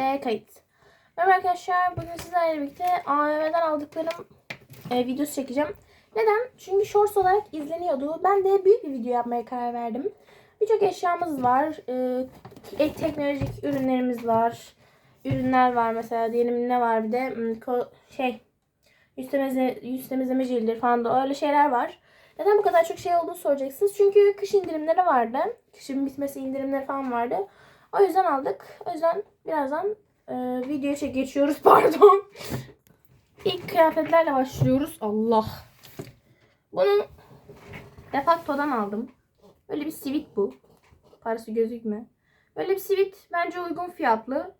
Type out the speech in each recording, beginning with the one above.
E, kayıt. Merhaba arkadaşlar. Bugün sizlerle birlikte AVM'den aldıklarım e, videosu çekeceğim. Neden? Çünkü shorts olarak izleniyordu. Ben de büyük bir video yapmaya karar verdim. Birçok eşyamız var. E, ek teknolojik ürünlerimiz var. Ürünler var mesela. Diyelim ne var bir de hmm, şey yüz temizleme, yüz temizleme jelleri falan da öyle şeyler var. Neden bu kadar çok şey olduğunu soracaksınız. Çünkü kış indirimleri vardı. Kışın bitmesi indirimleri falan vardı. O yüzden aldık. O yüzden birazdan e, videoya geçiyoruz pardon. İlk kıyafetlerle başlıyoruz. Allah. Bunu Defacto'dan aldım. Böyle bir sivit bu. Parası gözükme. Böyle bir sivit bence uygun fiyatlı.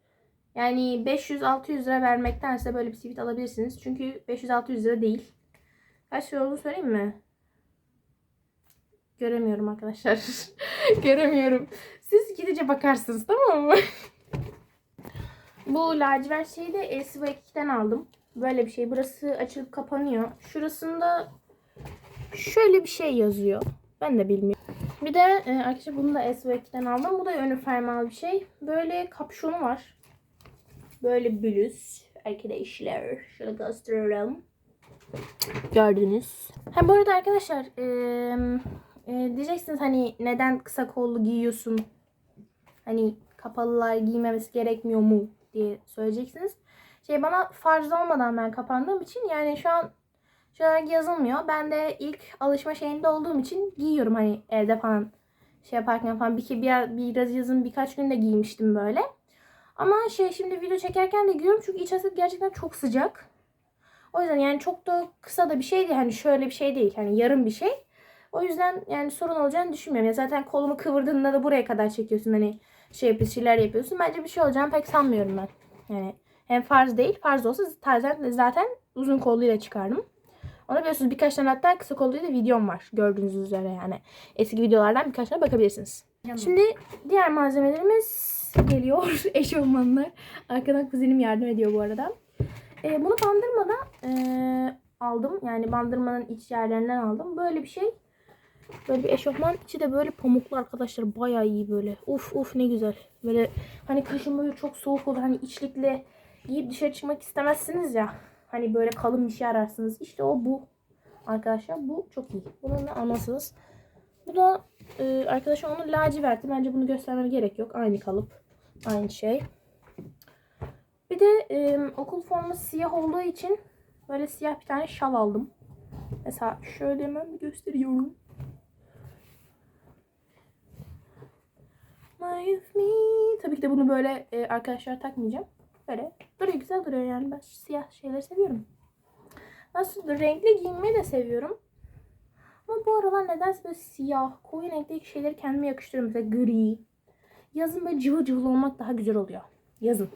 Yani 500-600 lira vermektense böyle bir sivit alabilirsiniz. Çünkü 500-600 lira değil. Kaç lira olduğunu söyleyeyim mi? Göremiyorum arkadaşlar. Göremiyorum. Siz gidince bakarsınız tamam mı? Bu lacivert şeyi de LCV2'den aldım. Böyle bir şey. Burası açılıp kapanıyor. Şurasında şöyle bir şey yazıyor. Ben de bilmiyorum. Bir de e, arkadaşlar bunu da LCV2'den aldım. Bu da önü fermuarlı bir şey. Böyle kapşonu var. Böyle bluz. Arkadaşlar şöyle gösteriyorum. Gördünüz. Ha bu arada arkadaşlar eee, e, diyeceksiniz hani neden kısa kollu giyiyorsun? Hani kapalılar giymemesi gerekmiyor mu diye söyleyeceksiniz. Şey bana farz olmadan ben kapandığım için yani şu an şu an yazılmıyor. Ben de ilk alışma şeyinde olduğum için giyiyorum hani evde falan şey yaparken falan bir, bir biraz yazın birkaç günde giymiştim böyle. Ama şey şimdi video çekerken de giyiyorum çünkü içerisi gerçekten çok sıcak. O yüzden yani çok da kısa da bir şey değil. Hani şöyle bir şey değil. Hani yarım bir şey. O yüzden yani sorun olacağını düşünmüyorum. Ya zaten kolumu kıvırdığında da buraya kadar çekiyorsun. Hani şey yapıyorsun, şeyler yapıyorsun. Bence bir şey olacağını pek sanmıyorum ben. Yani hem farz değil. Farz olsa zaten, zaten uzun kolluyla çıkardım. Onu biliyorsunuz birkaç tane hatta kısa kolluyla videom var. Gördüğünüz üzere yani. Eski videolardan birkaç tane bakabilirsiniz. Şimdi diğer malzemelerimiz geliyor. Eşofmanlar. Arkadan kuzenim yardım ediyor bu arada. E, bunu bandırmada e, aldım. Yani bandırmanın iç yerlerinden aldım. Böyle bir şey. Böyle bir eşofman. içi de böyle pamuklu arkadaşlar. Bayağı iyi böyle. Uf uf ne güzel. Böyle hani kışın böyle çok soğuk olur. Hani içlikle giyip dışarı çıkmak istemezsiniz ya. Hani böyle kalın bir şey ararsınız. İşte o bu. Arkadaşlar bu çok iyi. Bunu ne almasınız. Bu da e, arkadaşlar onu laciverti. Bence bunu göstermeme gerek yok. Aynı kalıp. Aynı şey. Bir de e, okul forması siyah olduğu için böyle siyah bir tane şal aldım. Mesela şöyle hemen gösteriyorum. Tabii ki de bunu böyle e, arkadaşlar takmayacağım. Böyle duruyor güzel duruyor yani. Ben siyah şeyleri seviyorum. Nasıl renkli giyinmeyi de seviyorum. Ama bu aralar nedense böyle siyah, koyu renkteki şeyleri kendime yakıştırıyorum. Mesela gri. Yazın böyle cıvıl cıvıl olmak daha güzel oluyor. Yazın.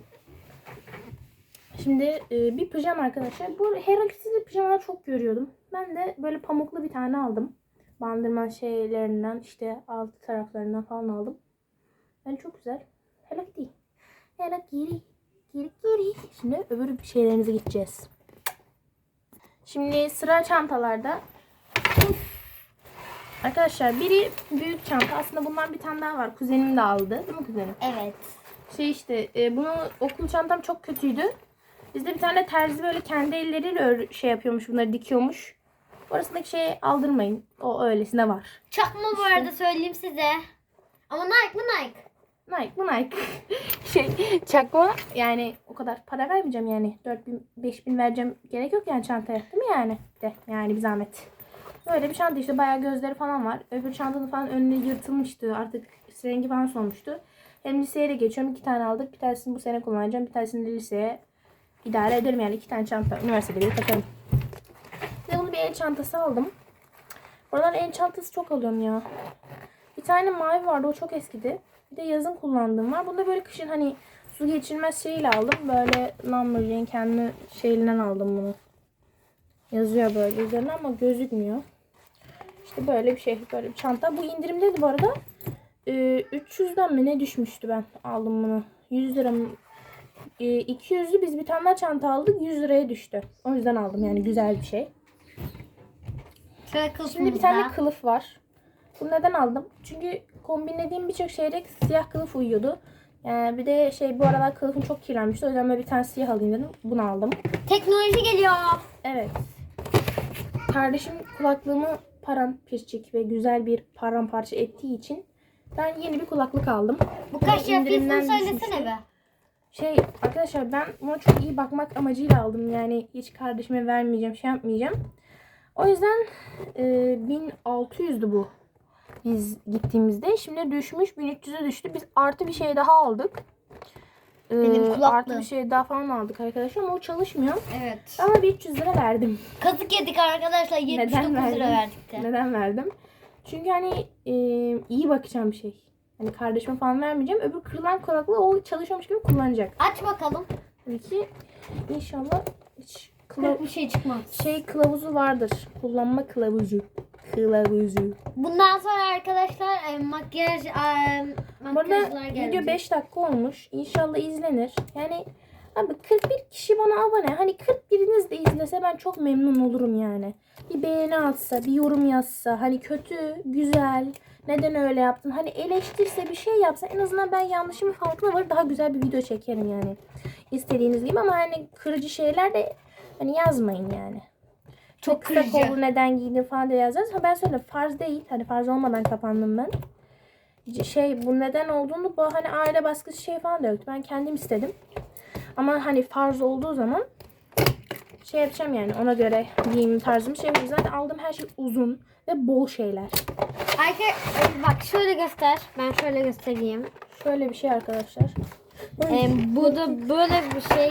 Şimdi e, bir pijama arkadaşlar. Bu her ikisi de pijamalar çok görüyordum. Ben de böyle pamuklu bir tane aldım. Bandırma şeylerinden işte alt taraflarından falan aldım. Yani çok güzel. Hello Kitty. Hello Kitty. Kitty Kitty. Şimdi öbür şeylerimize gideceğiz. Şimdi sıra çantalarda. Arkadaşlar biri büyük çanta. Aslında bundan bir tane daha var. Kuzenim de aldı. Değil mi kuzenim? Evet. Şey işte e, bunu okul çantam çok kötüydü. Bizde bir tane terzi böyle kendi elleriyle ör- şey yapıyormuş bunları dikiyormuş. Orasındaki şeyi aldırmayın. O öylesine var. Çakma bu arada söyleyeyim size. Ama Nike mı Nike? Nike bu Nike. şey çakma yani o kadar para vermeyeceğim yani. 4000 5000 vereceğim gerek yok yani çantaya. Değil mi yani? De yani bir zahmet. Böyle bir çanta işte bayağı gözleri falan var. Öbür çantanın falan önüne yırtılmıştı. Artık rengi falan solmuştu. Hem liseye de geçiyorum. iki tane aldık. Bir tanesini bu sene kullanacağım. Bir tanesini de liseye idare ederim yani. iki tane çanta. Üniversitede bir takarım. Bir bunu bir el çantası aldım. Buradan el çantası çok alıyorum ya. Bir tane mavi vardı. O çok eskidi. Bir de yazın kullandığım var. Bunu da böyle kışın hani su geçirmez şeyle aldım. Böyle Lamborghini kendi şeyinden aldım bunu. Yazıyor böyle üzerine ama gözükmüyor. İşte böyle bir şey. Böyle bir çanta. Bu indirimdeydi bu arada. Ee, 300'den mi ne düşmüştü ben aldım bunu. 100 lira mı? Ee, 200'lü biz bir tane daha çanta aldık. 100 liraya düştü. O yüzden aldım yani güzel bir şey. Şöyle. Şimdi bir tane kılıf var. Bunu neden aldım? Çünkü kombinlediğim birçok şeyle siyah kılıf uyuyordu. Yani bir de şey bu aralar kılıfım çok kirlenmişti. O yüzden böyle bir tane siyah alayım dedim. Bunu aldım. Teknoloji geliyor. Evet. Kardeşim kulaklığımı paramparçık ve güzel bir paramparça ettiği için ben yeni bir kulaklık aldım. Bu kaç fiyatını söylesene be. Şey arkadaşlar ben buna çok iyi bakmak amacıyla aldım. Yani hiç kardeşime vermeyeceğim, şey yapmayacağım. O yüzden e, 1600'dü bu. Biz gittiğimizde. Şimdi düşmüş 1300'e düştü. Biz artı bir şey daha aldık. E, Benim kulaklığım. artı bir şey daha falan aldık arkadaşlar ama o çalışmıyor. Evet. Ama bir 300 lira verdim. Kazık yedik arkadaşlar. 79 Neden lira verdin? verdik de. Neden verdim? Çünkü hani e, iyi bakacağım bir şey. Hani kardeşime falan vermeyeceğim. Öbür kırılan kulaklığı o çalışıyormuş gibi kullanacak. Aç bakalım. Tabii ki inşallah hiç kılav- Bir şey çıkmaz. şey kılavuzu vardır. Kullanma kılavuzu. Kılavuzu. Bundan sonra arkadaşlar e, makyaj e, makyajlar gelecek. video 5 dakika olmuş. İnşallah izlenir. Yani abi 41 kişi bana abone. Hani 41'iniz de izlese ben çok memnun olurum yani. Bir beğeni atsa, bir yorum yazsa. Hani kötü, güzel, neden öyle yaptın? Hani eleştirse bir şey yapsa en azından ben yanlışımın farkına varır daha güzel bir video çekerim yani. İstediğiniz gibi ama hani kırıcı şeyler de hani yazmayın yani. Çok Kısa kollu neden giydin falan diye yazacağız. Ha ben söyle farz değil. Hani farz olmadan kapandım ben. Şey bu neden olduğunu bu hani aile baskısı şey falan da yoktu. Ben kendim istedim. Ama hani farz olduğu zaman şey yapacağım yani ona göre giyim tarzımı şey yapacağım. Zaten aldığım her şey uzun ve bol şeyler. Arka, e, bak şöyle göster. Ben şöyle göstereyim. Şöyle bir şey arkadaşlar. E, bu da böyle bir şey.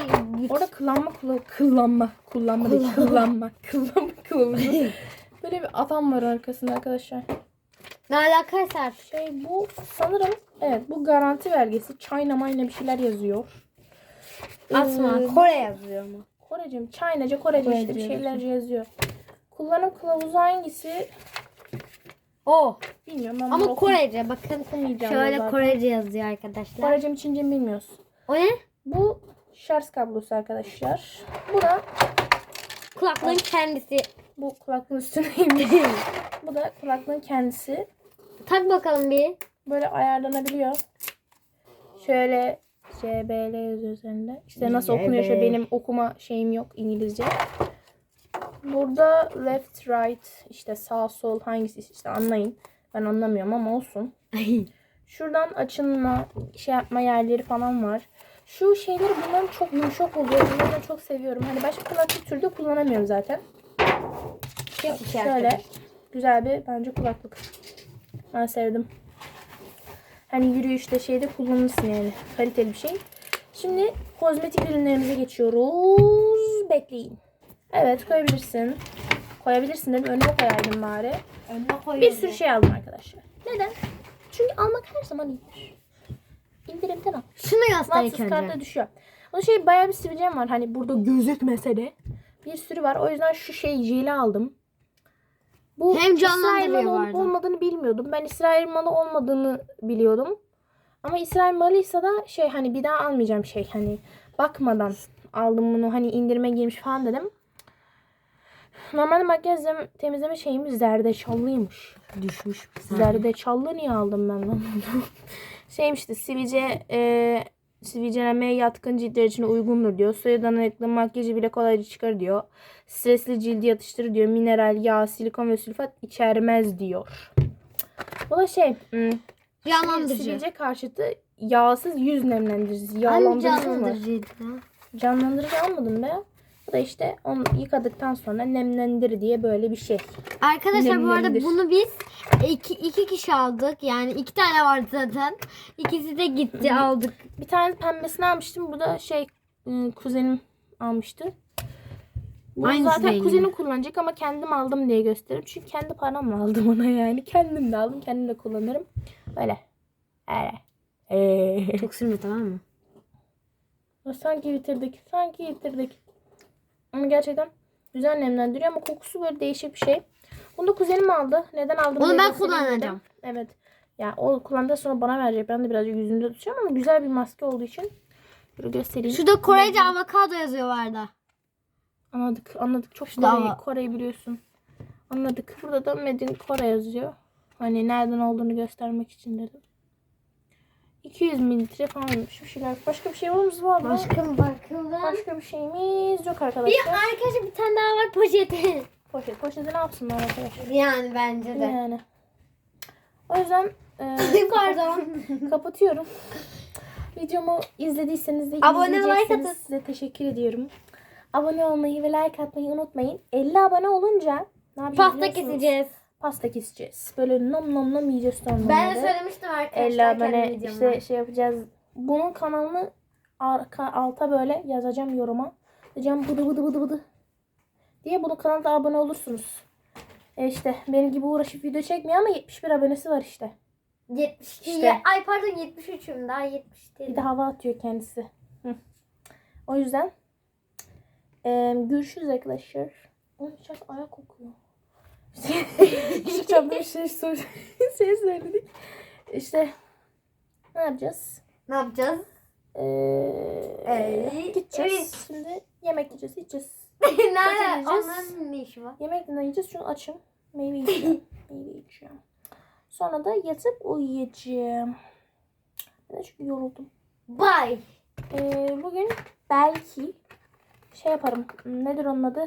Orada kullanma kılavuzu. Kullanma. Kullanma değil. Kullanma. Kullanma kılavuzu. Böyle bir adam var arkasında arkadaşlar. Ne alakaysa artık. Şey bu sanırım evet bu garanti belgesi. China mayna bir şeyler yazıyor. Asma. Ee, Kore yazıyor mu? Korece mi? Çaynaca Korece işte bir şeyler yazıyor. Kullanım kılavuzu hangisi? O. Bilmiyorum ben Ama okum- Korece bakın. okumayacağım Şöyle zaten. Korece yazıyor arkadaşlar. Korece mi Çince mi bilmiyoruz. O ne? Bu şarj kablosu arkadaşlar. Bu da Kulaklığın kendisi. bu kulaklığın üstüneymiş. bu da kulaklığın kendisi. Tak bakalım bir. Böyle ayarlanabiliyor. Şöyle CBL yazıyor üzerinde. İşte nasıl okunuyor şöyle benim okuma şeyim yok İngilizce. Burada left right işte sağ sol hangisi işte anlayın. Ben anlamıyorum ama olsun. Şuradan açılma şey yapma yerleri falan var. Şu şeyleri bunların çok yumuşak oluyor. Bunları da çok seviyorum. Hani başka kulaklık türü de kullanamıyorum zaten. Çok Şöyle güzel bir bence kulaklık. Ben sevdim. Hani yürüyüşte şeyde kullanırsın yani. Kaliteli bir şey. Şimdi kozmetik ürünlerimize geçiyoruz. Bekleyin. Evet koyabilirsin. Koyabilirsin dedim. Önüme koyardım bari. Önüne Bir koyuyorum. sürü şey aldım arkadaşlar. Neden? Çünkü almak her zaman iyidir. İndirimden al. Şunu göster ilk önce. kartta düşüyor. O şey bayağı bir sivilcem var. Hani burada gözükmese de. Bir sürü var. O yüzden şu şey jeli aldım. Bu Hem İsrail malı olup vardı. olmadığını bilmiyordum. Ben İsrail malı olmadığını biliyordum. Ama İsrail malıysa da şey hani bir daha almayacağım şey hani bakmadan aldım bunu hani indirime girmiş falan dedim. Normalde makyaj temizleme şeyimiz zerdeçallıymış. Düşmüş. Zerdeçallı niye aldım ben lan bunu? Şeymiş işte sivilce e, sivilcelenmeye yatkın ciltler için uygundur diyor. Suya dayanıklı makyajı bile kolayca çıkar diyor. Stresli cildi yatıştırır diyor. Mineral, yağ, silikon ve sülfat içermez diyor. Bu da şey hmm, Canlandırıcı. sivilce karşıtı yağsız yüz nemlendirici. Hangi Yağlandırıcı mı? Canlandırıcı almadım be. Bu da işte onu yıkadıktan sonra nemlendir diye böyle bir şey. Arkadaşlar bu arada Nemlendir. bunu biz iki, iki kişi aldık. Yani iki tane vardı zaten. İkisi de gitti aldık. Bir tane pembesini almıştım. Bu da şey ıı, kuzenim almıştı. Bu Aynısı zaten değil kuzenim kullanacak ama kendim aldım diye gösteririm. Çünkü kendi paramla aldım ona yani. Kendim de aldım. Kendim de kullanırım. Öyle. Öyle. Ee. Çok sürme tamam mı? Sanki bitirdik. Sanki bitirdik. Ama gerçekten güzel nemlendiriyor ama kokusu böyle değişik bir şey. Bunu da kuzenim aldı. Neden aldım? Onu ben kullanacağım. Evet. Ya o kullandıktan sonra bana verecek. Ben de birazcık yüzünde tutacağım ama güzel bir maske olduğu için böyle göstereyim. Şurada Korece avokado yazıyor vardı. Anladık, anladık. Çok Şurada Kore, ama- Kore'yi biliyorsun. Anladık. Burada da Made in Kore yazıyor. Hani nereden olduğunu göstermek için dedim. 200 mililitre falanmış bir şeyler. Başka bir şeyimiz var mı? Başka bakalım. Başka bir şeyimiz yok Bir arkadaşlar. arkadaşlar bir tane daha var poşeti. Poşet. Poşeti ne yapsınlar arkadaşlar? Yani bence de. Yani. O yüzden e, Pardon. kapatıyorum. Videomu izlediyseniz de Abone, like atın. size teşekkür ediyorum. Abone olmayı ve like atmayı unutmayın. 50 abone olunca ne yapacağız Pasta keseceğiz. Pasta keseceğiz. Böyle nom nom nom yiyeceğiz sonra. Ben de söylemiştim arkadaşlar. 50 kendi abone videomda. işte şey yapacağız. Bunun kanalını arka alta böyle yazacağım yoruma. Diyeceğim bıdı bıdı bıdı bıdı diye bunun kanalda abone olursunuz. E işte benim gibi uğraşıp video çekmiyor ama 71 abonesi var işte. 72. İşte. Ay pardon 73'üm daha 70 değil. Bir de hava atıyor kendisi. Hı. O yüzden e, görüşürüz arkadaşlar. Onun ayak kokuyor. Çıkacağım bir şey, sor şey söyledik. İşte ne yapacağız? Ne yapacağız? Ee, Ee, gideceğiz. evet. Şimdi yemek yiyeceğiz, yiyeceğiz. Nerede? Onların ne işi var? Yemek ne yiyeceğiz? Şunu açım. Meyve yiyeceğim. Meyve yiyeceğim. Sonra da yatıp uyuyacağım. Ben çünkü yoruldum. Bye. Ee, bugün belki şey yaparım. Nedir onun adı?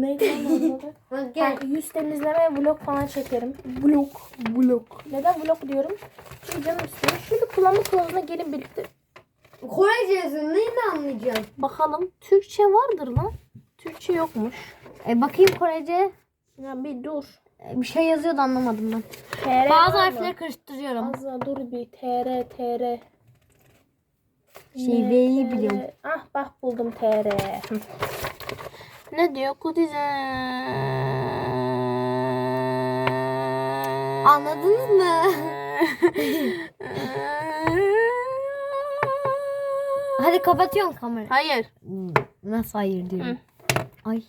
Neydi onun adı? Yani yüz temizleme vlog falan çekerim. Vlog. Vlog. Neden vlog diyorum? Çünkü canım istiyor. Şimdi kullanma kılavuzuna gelin birlikte Korece yazın neyini anlayacağım? bakalım. Türkçe vardır lan. Türkçe yokmuş. E, bakayım Korece. Ya bir dur. E, bir şey yazıyordu anlamadım ben. TR Bazı harfleri karıştırıyorum. Az daha dur bir. TR TR. Şiveyi biliyorum. Ah bak buldum TR. Ne diyor Kudize? Anladınız mı? Hadi kapatıyorum kamerayı. Hayır. Nasıl hayır diyorum. Ay.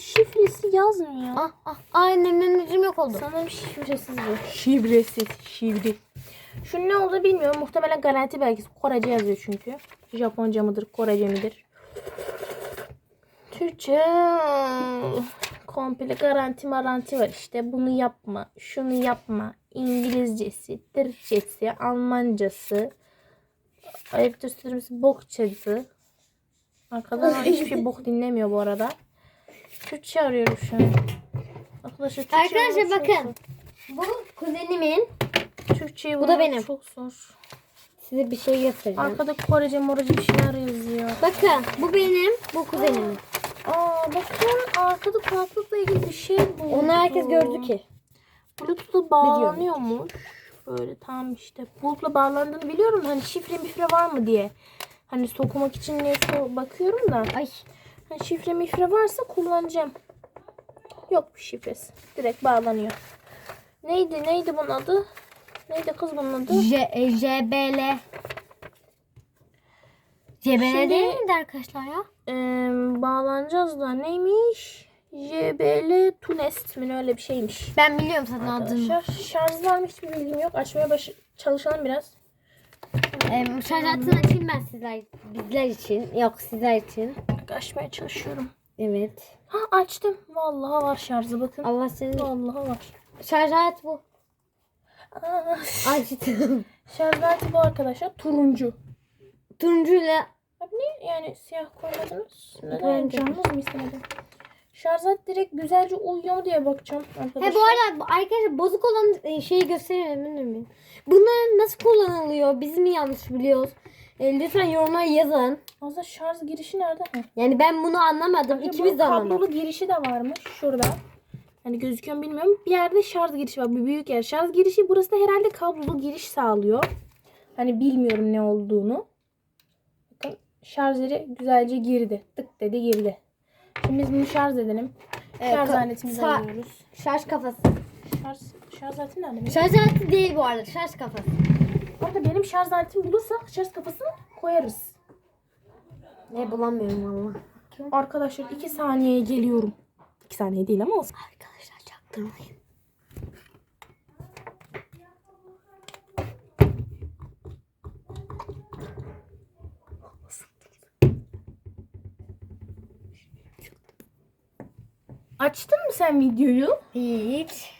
Şifresi yazmıyor. Ah ah. Ay nemlenicim yok oldu. Sanırım şifresiz bu. Şifresiz. Şifre. Şu ne olduğunu bilmiyorum. Muhtemelen garanti belgesi. Korece yazıyor çünkü. Japonca mıdır, Korece midir? Türkçe komple garanti maranti var işte. Bunu yapma, şunu yapma. İngilizcesi, Türkçesi, Almancası, ayıptır söylemesi bokçası. Arkadan hiçbir şey bok dinlemiyor bu arada. Türkçe arıyorum şu an. Arkadaşlar Türkçe Arkadaşlar bakın. Bu kuzenimin. Türkçeyi Bu da benim. Çok zor. Size bir şey göstereceğim. Arkada Korece morece bir şeyler yazıyor. Bakın bu benim, bu kuzenimin. Aa bakın arkada kulaklıkla ilgili bir şey bu. Onu herkes gördü ki. Bluetooth'la bağlanıyormuş. Böyle tam işte. Bluetooth'la bağlandığını biliyorum. Hani şifre mifre var mı diye. Hani sokmak için so- bakıyorum da. Ay. Hani şifre mifre varsa kullanacağım. Yok bir şifresi. Direkt bağlanıyor. Neydi neydi bunun adı? Neydi kız bunun adı? J, e, JBL. JBL değil miydi arkadaşlar ya? Ee, bağlanacağız da neymiş? JBL Tunest mi öyle bir şeymiş. Ben biliyorum zaten adını. Şarj var mı hiçbir bilgim yok. Açmaya baş çalışalım biraz. Ee, şarj aletini açayım ben sizler, bizler için. Yok sizler için. Açmaya çalışıyorum. Evet. Ha açtım. Vallahi var şarjı bakın. Allah senin Vallahi var. şarj aleti bu. Açtım. şarj aleti bu arkadaşlar. Turuncu. Turuncuyla Abi niye yani siyah koymadınız? Neden Turuncu. canınız mı istemedi? Şarj aleti direkt güzelce uyuyor mu diye bakacağım arkadaşlar. He bu arada arkadaşlar bozuk olan e, şeyi gösterelim miyim? Bunlar nasıl kullanılıyor? Biz mi yanlış biliyoruz? E, lütfen yorumlara yazın. Aslında şarj girişi nerede? Yani ben bunu anlamadım. Bakın İkimiz de anlamadık. Kablolu girişi de varmış şurada. Hani gözüküyor bilmiyorum. Bir yerde şarj girişi var. Bir büyük yer. Şarj girişi burası da herhalde kablolu giriş sağlıyor. Hani bilmiyorum ne olduğunu. Bakın şarjeri güzelce girdi. Tık dedi girdi. Şimdi biz bunu şarj edelim. Evet, şarj aletimizi alıyoruz. Şarj kafası. Şarj, şarj aleti nerede? benim? Şarj aleti değil bu arada. Şarj kafası. Orada benim şarj aletimi bulursak şarj kafasını koyarız. Ne bulamıyorum valla. Arkadaşlar 2 saniyeye geliyorum. 2 saniye değil ama olsun. Arkadaşlar çaktırmayın. Açtın mı sen videoyu? Hiç.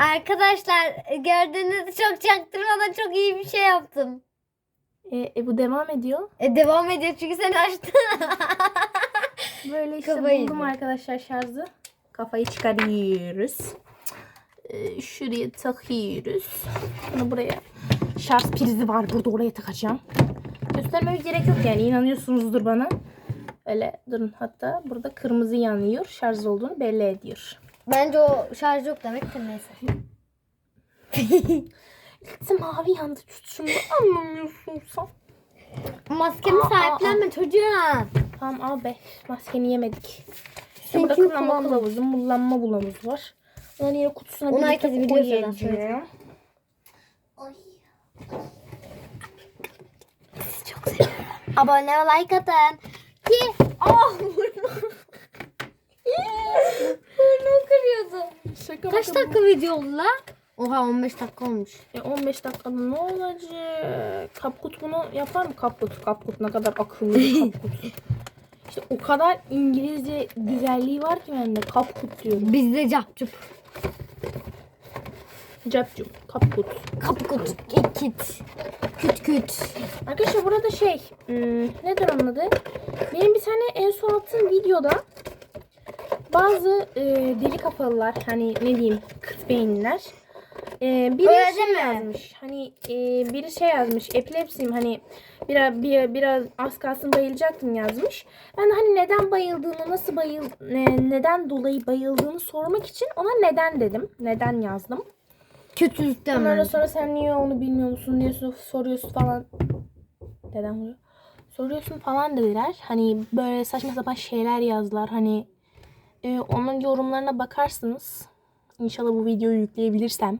Arkadaşlar gördüğünüz çok çaktırmadan çok iyi bir şey yaptım. E, e, bu devam ediyor. E, devam ediyor çünkü sen açtın. Böyle işte Kafayı buldum arkadaşlar şarjı. Kafayı çıkarıyoruz. Ee, şuraya takıyoruz. Bunu buraya şarj prizi var burada oraya takacağım. Göstermeme gerek yok yani inanıyorsunuzdur bana. Öyle durun hatta burada kırmızı yanıyor. Şarj olduğunu belli ediyor. Bence o şarj yok demektir neyse. İşte mavi yandı tut şunu anlamıyorsun sen. Maskemi Aa, aa, sahiplenme çocuğa. Tamam al be maskeni yemedik. Burada kim kullanma kullandın? kılavuzu, mullanma bulamız var. Onları yine kutusuna Onu birlikte herkes biliyor zaten. koyacağım. Sizi çok seviyorum. Abone ve like atın. Ki. Ah burnum. Burnum kırıyordu. Şaka Kaç dakika video oldu la? Oha 15 dakika olmuş. E 15 dakikada ne olacak? Kapkut bunu yapar mı? Kapkut. Kapkut ne kadar akıllı bir kapkut. İşte o kadar İngilizce güzelliği var ki bende. Kapkut diyorum. Bizde capcup. Capcup. Kapkut. Kapkut. Kit. Küt küt. Arkadaşlar burada şey. Hmm, nedir onun adı? Benim bir tane en son attığım videoda bazı e, deli kafalılar hani ne diyeyim kıt beyinler e, biri Öyle şey deme. yazmış hani e, biri şey yazmış epilepsiyim hani biraz bir, biraz az kalsın bayılacaktım yazmış. Ben hani neden bayıldığını nasıl bayıl ne- neden dolayı bayıldığını sormak için ona neden dedim. Neden yazdım. Kötülükten Onlara bence. sonra sen niye onu bilmiyor musun diye sor- soruyorsun falan. Neden vuruyor? Soruyorsun falan dediler. Hani böyle saçma sapan şeyler yazdılar. Hani e, onun yorumlarına bakarsınız. İnşallah bu videoyu yükleyebilirsem.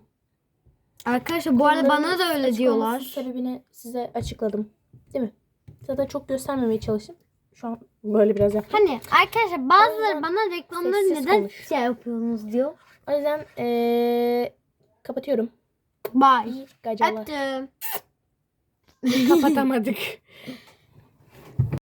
Arkadaşlar bu arada bana da öyle diyorlar. Sebebini size açıkladım. Değil mi? Zaten çok göstermemeye çalıştım. Şu an böyle biraz yaptım. Hani arkadaşlar bazıları bana reklamları sessiz neden konuş. şey yapıyorsunuz diyor. O yüzden e, kapatıyorum. Bye. Geceler. Öptüm. Kapatamadık.